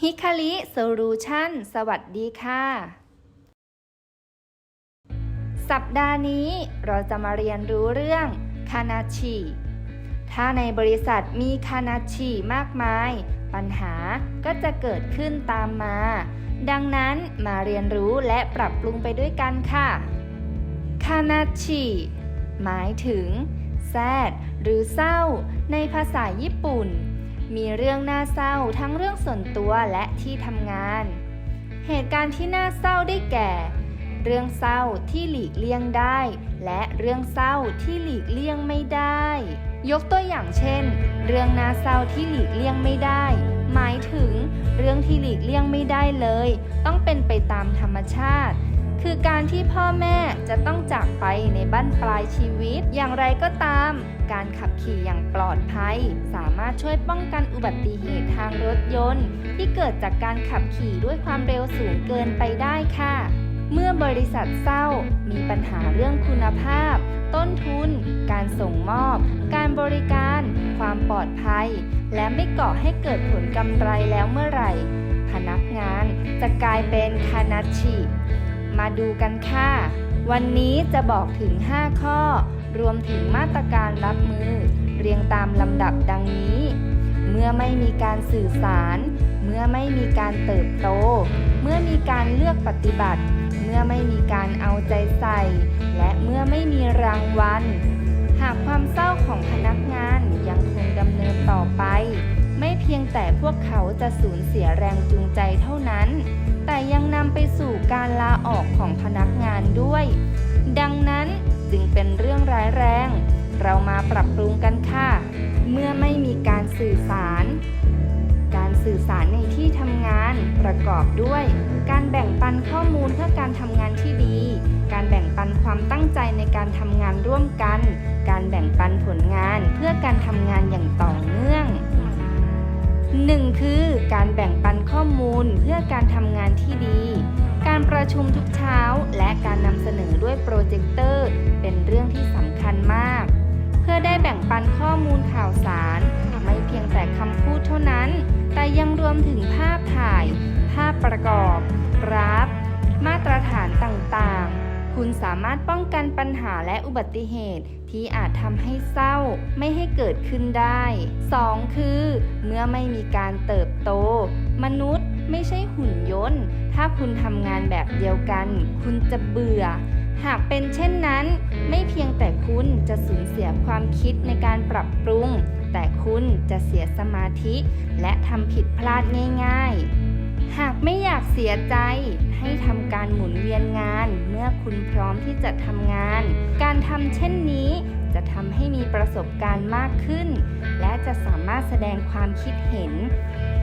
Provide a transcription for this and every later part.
ฮิคาริโซลูชันสวัสดีค่ะ สัปดาห์นี้เราจะมาเรียนรู้เรื่องคานาชิถ้าในบริษัทมีคานาชิมากมาย ปัญหาก็จะเกิดขึ้นตามมา ดังนั้นมาเรียนรู้และปรับปรุงไปด้วยกันค่ะคานาชิหมายถึงแซดหรือเศร้า ในภาษาญี่ปุ่น มีเรื่องน่าเศร้าทั้งเรื่องส่วนตัวและที่ทำงาน เหตุการณ์ที่น่าเศร้าได้แก่ เรื่องเศร้าที่หลีกเลี่ยงได้ และเรื่องเศร้าที่หลีกเลี่ยงไม่ได้ ยกตัวอย่างเช่น เรื่องน่าเศร้าที่หลีกเลี่ยงไม่ได้ หมายถึง เรื่องที่หลีกเลี่ยงไม่ได้เลย ต้องเป็นไปตามธรรมชาติ คือการที่พ่อแม่จะต้องจากไปในบั้นปลายชีวิต อย่างไรก็ตาม การขับขี่อย่างปลอดภัย สามารถช่วยป้องกันอุบัติเหตุทางรถยนต์ ที่เกิดจากการขับขี่ด้วยความเร็วสูงเกินไปได้ค่ะ เมื่อบริษัทเศร้า มีปัญหาเรื่องคุณภาพ ต้นทุน การส่งมอบ การบริการ ความปลอดภัย และไม่ก่อให้เกิดผลกำไรแล้วเมื่อไหร่ พนักงานจะกลายเป็นคานาชิ มาดูกันค่ะ วันนี้จะบอกถึง 5 ข้อ รวมถึงมาตรการรับมือ เรียงตามลำดับดังนี้ เมื่อไม่มีการสื่อสาร เมื่อไม่มีการเติบโต เมื่อมีการเลือกปฏิบัติ เมื่อไม่มีการเอาใจใส่ และเมื่อไม่มีรางวัล หากความเศร้าของพนักงานยังคงดำเนินต่อไป ไม่เพียงแต่พวกเขาจะสูญเสียแรงจูงใจเท่านั้น แต่ยังนำไปสู่การลาออกของพนักงานด้วย ดังนั้นจึงเป็นเรื่องร้ายแรง เรามาปรับปรุงกันค่ะ เมื่อไม่มีการสื่อสาร การสื่อสารในที่ทำงานประกอบด้วย การแบ่งปันข้อมูลเพื่อการทำงานที่ดี การแบ่งปันความตั้งใจในการทำงานร่วมกัน การแบ่งปันผลงานเพื่อการทำงานอย่างต่อเนื่อง 1. คือการแบ่งปันข้อมูลเพื่อการทำงานที่ดี การประชุมทุกเช้าและการนำเสนอ สามารถป้องกันปัญหาและอุบัติเหตุที่อาจทำให้เศร้าไม่ให้เกิดขึ้นได้ 2. คือ เมื่อไม่มีการเติบโต มนุษย์ไม่ใช่หุ่นยนต์ ถ้าคุณทำงานแบบเดียวกัน คุณจะเบื่อ หากเป็นเช่นนั้น ไม่เพียงแต่คุณจะสูญเสียความคิดในการปรับปรุง แต่คุณจะเสียสมาธิ และทำผิดพลาดง่าย ๆ หากไม่อยากเสียใจ ให้ทำการหมุนเวียนงาน เมื่อคุณพร้อมที่จะทำงาน การทำเช่นนี้จะทำให้มีประสบการณ์มากขึ้น และจะสามารถแสดงความคิดเห็น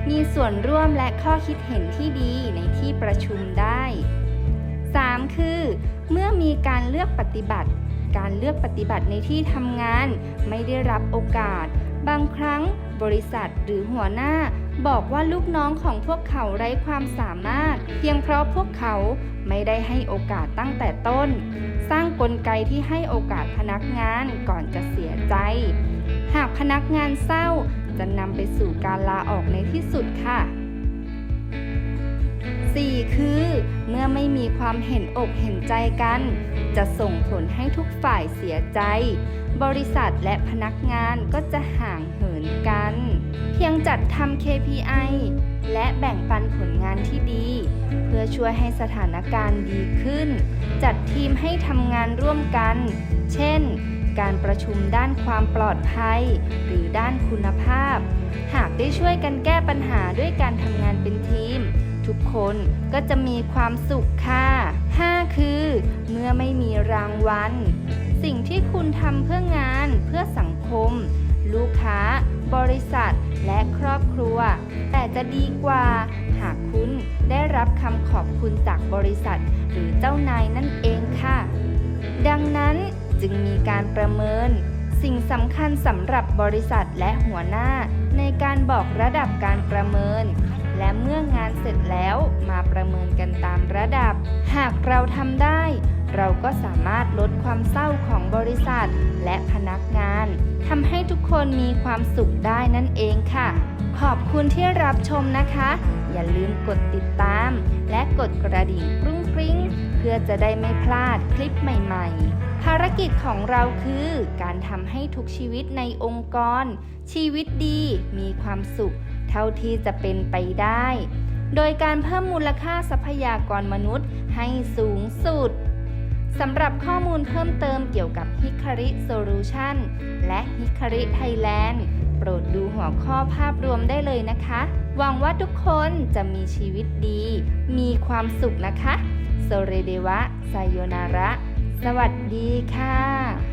มีส่วนร่วมและข้อคิดเห็นที่ดีในที่ประชุมได้ 3. คือ เมื่อมีการเลือกปฏิบัติ การเลือกปฏิบัติในที่ทำงาน ไม่ได้รับโอกาส บางครั้งบริษัทหรือหัวหน้าบอกว่าลูกน้องของพวกเขาไร้ความสามารถ เพียงเพราะพวกเขาไม่ได้ให้โอกาสตั้งแต่ต้น สร้างกลไกที่ให้โอกาสพนักงานก่อนจะเสียใจ หากพนักงานเศร้าจะนำไปสู่การลาออกในที่สุดค่ะ 4. คือ เมื่อไม่มีความเห็นอกเห็นใจกัน จะส่งผลให้ทุกฝ่ายเสียใจ บริษัทและพนักงานก็จะห่างเหินกัน เพียงจัดทำ KPI และแบ่งปันผลงานที่ดี เพื่อช่วยให้สถานการณ์ดีขึ้น จัดทีมให้ทำงานร่วมกัน เช่น การประชุมด้านความปลอดภัย หรือด้านคุณภาพ หากได้ช่วยกันแก้ปัญหาด้วยการทำงานเป็นทีม ทุกคนก็จะมีความสุขค่ะ 5. คือ เมื่อไม่มีรางวัล สิ่งที่คุณทำเพื่องานเพื่อสังคม ลูกค้า บริษัท และครอบครัว แต่จะดีกว่า หากคุณได้รับคำขอบคุณจากบริษัท หรือเจ้านายนั่นเองค่ะ ดังนั้นจึงมีการประเมิน สิ่งสำคัญสำหรับบริษัทและหัวหน้า ในการบอกระดับการประเมิน และเมื่องานเสร็จแล้วมาประเมินกันตามระดับ หากเราทำได้ เราก็สามารถลดความเศร้าของบริษัท และพนักงานทำให้ทุกคนมีความสุขได้นั่นเองค่ะ ขอบคุณที่รับชมนะคะ อย่าลืมกดติดตาม และกดกระดิ่งกรุ้งกริ้งเพื่อจะได้ไม่พลาดคลิปใหม่ๆภารกิจของเราคือการทำให้ทุกชีวิตในองค์กร ชีวิตดีมีความสุข เท่าที่จะเป็นไปได้ โดยการเพิ่มมูลค่าทรัพยากรมนุษย์ให้สูงสุดสำหรับข้อมูลเพิ่มเติมเกี่ยวกับ Hikari Solution และ Hikari Thailand โปรดดูหัวข้อภาพรวมได้เลยนะคะ หวังว่าทุกคนจะมีชีวิตดี มีความสุขนะคะโซเรเดวะไซโยนาระ สวัสดีค่ะ